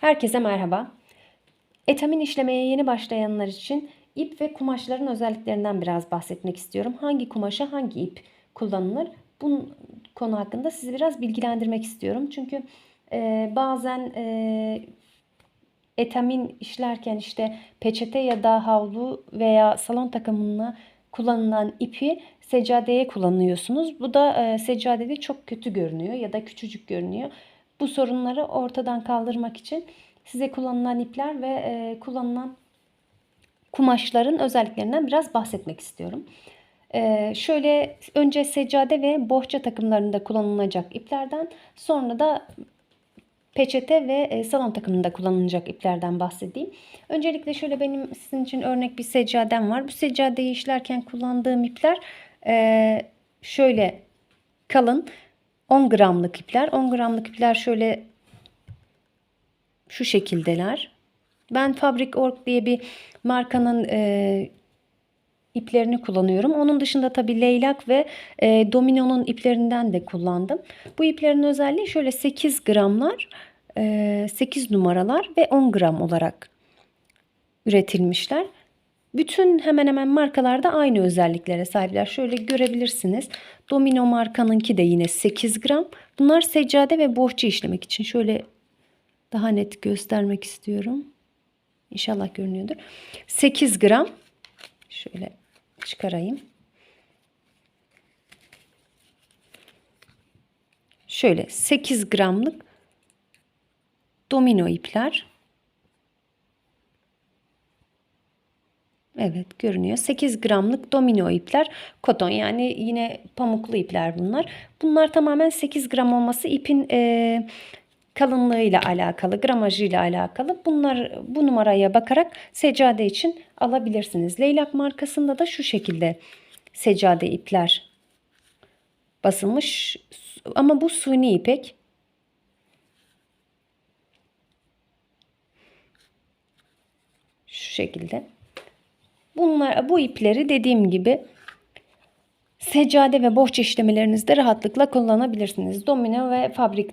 Herkese merhaba. Etamin işlemeye yeni başlayanlar için ip ve kumaşların özelliklerinden biraz bahsetmek istiyorum. Hangi kumaşa hangi ip kullanılır? Bu konu hakkında sizi biraz bilgilendirmek istiyorum. Çünkü e, bazen e, etamin işlerken işte peçete ya da havlu veya salon takımına kullanılan ipi seccadeye kullanıyorsunuz. Bu da e, seccadede çok kötü görünüyor ya da küçücük görünüyor. Bu sorunları ortadan kaldırmak için size kullanılan ipler ve e, kullanılan kumaşların özelliklerinden biraz bahsetmek istiyorum. E, şöyle önce seccade ve bohça takımlarında kullanılacak iplerden sonra da peçete ve e, salon takımında kullanılacak iplerden bahsedeyim. Öncelikle şöyle benim sizin için örnek bir seccadem var. Bu seccadeyi işlerken kullandığım ipler e, şöyle kalın 10 gramlık ipler. 10 gramlık ipler şöyle şu şekildeler. Ben Fabric Org diye bir markanın e, iplerini kullanıyorum. Onun dışında tabi leylak ve e, domino'nun iplerinden de kullandım. Bu iplerin özelliği şöyle 8 gramlar, e, 8 numaralar ve 10 gram olarak üretilmişler. Bütün hemen hemen markalarda aynı özelliklere sahipler. Şöyle görebilirsiniz. Domino markanınki de yine 8 gram. Bunlar seccade ve bohça işlemek için. Şöyle daha net göstermek istiyorum. İnşallah görünüyordur. 8 gram. Şöyle çıkarayım. Şöyle 8 gramlık domino ipler. Evet görünüyor. 8 gramlık domino ipler. Koton yani yine pamuklu ipler bunlar. Bunlar tamamen 8 gram olması ipin e, kalınlığıyla alakalı, gramajıyla alakalı. Bunlar bu numaraya bakarak seccade için alabilirsiniz. Leylak markasında da şu şekilde seccade ipler basılmış. Ama bu suni ipek. Şu şekilde. Bunlar bu ipleri dediğim gibi seccade ve bohça işlemelerinizde rahatlıkla kullanabilirsiniz. Domino ve fabrik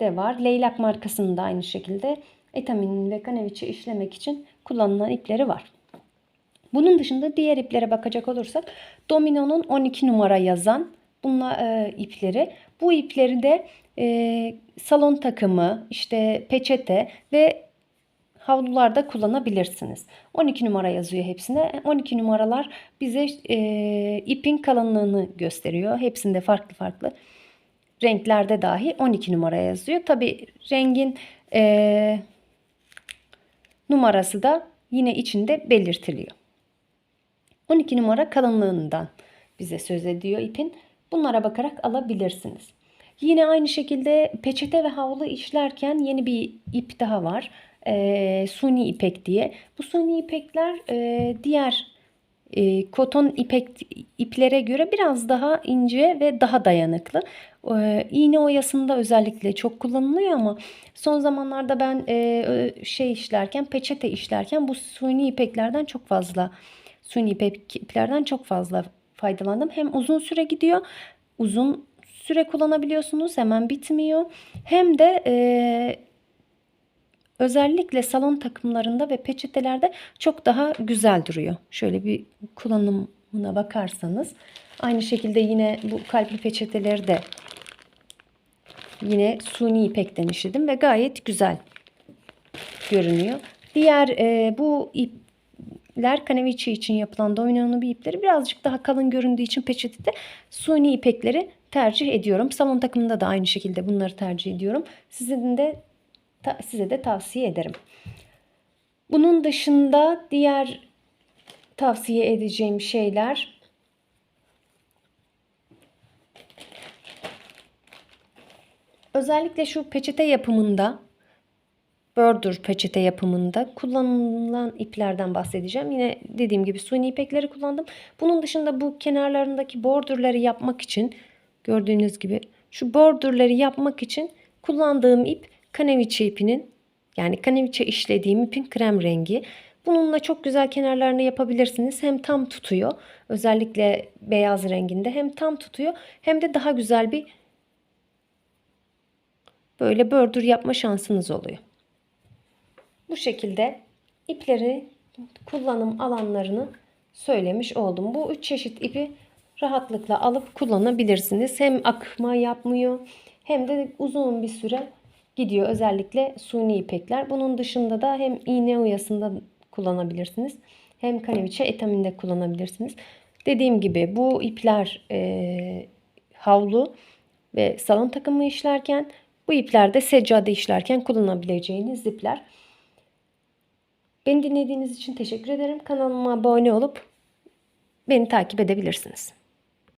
de var. Leylak markasının da aynı şekilde etamin ve kaneviçe işlemek için kullanılan ipleri var. Bunun dışında diğer iplere bakacak olursak Domino'nun 12 numara yazan bunlar e, ipleri. Bu ipleri de e, salon takımı, işte peçete ve havlularda kullanabilirsiniz. 12 numara yazıyor hepsine. 12 numaralar bize e, ipin kalınlığını gösteriyor. Hepsinde farklı farklı renklerde dahi 12 numara yazıyor. Tabi rengin e, numarası da yine içinde belirtiliyor. 12 numara kalınlığından bize söz ediyor ipin. Bunlara bakarak alabilirsiniz. Yine aynı şekilde peçete ve havlu işlerken yeni bir ip daha var. E, suni ipek diye. Bu suni ipekler e, diğer e, koton ipek iplere göre biraz daha ince ve daha dayanıklı. E, iğne oyasında özellikle çok kullanılıyor ama son zamanlarda ben e, şey işlerken peçete işlerken bu suni ipeklerden çok fazla suni ipek iplerden çok fazla faydalandım. Hem uzun süre gidiyor. Uzun süre kullanabiliyorsunuz. Hemen bitmiyor. Hem de e, özellikle salon takımlarında ve peçetelerde çok daha güzel duruyor. Şöyle bir kullanımına bakarsanız. Aynı şekilde yine bu kalpli peçeteleri de yine suni ipekten işledim ve gayet güzel görünüyor. Diğer e, bu ipler kaneviçe için yapılan domino'nun bir ipleri birazcık daha kalın göründüğü için peçetede suni ipekleri tercih ediyorum. Salon takımında da aynı şekilde bunları tercih ediyorum. Sizin de size de tavsiye ederim. Bunun dışında diğer tavsiye edeceğim şeyler özellikle şu peçete yapımında Bördür peçete yapımında kullanılan iplerden bahsedeceğim. Yine dediğim gibi suni ipekleri kullandım. Bunun dışında bu kenarlarındaki bordürleri yapmak için gördüğünüz gibi şu bordürleri yapmak için kullandığım ip kaneviçe ipinin yani kaneviçe işlediğim ipin krem rengi. Bununla çok güzel kenarlarını yapabilirsiniz. Hem tam tutuyor. Özellikle beyaz renginde hem tam tutuyor hem de daha güzel bir böyle bördür yapma şansınız oluyor. Bu şekilde ipleri kullanım alanlarını söylemiş oldum. Bu üç çeşit ipi rahatlıkla alıp kullanabilirsiniz. Hem akma yapmıyor hem de uzun bir süre gidiyor. Özellikle suni ipekler. Bunun dışında da hem iğne oyasında kullanabilirsiniz. Hem kaneviçe etaminde kullanabilirsiniz. Dediğim gibi bu ipler e, havlu ve salon takımı işlerken bu ipler de seccade işlerken kullanabileceğiniz ipler. Beni dinlediğiniz için teşekkür ederim. Kanalıma abone olup beni takip edebilirsiniz.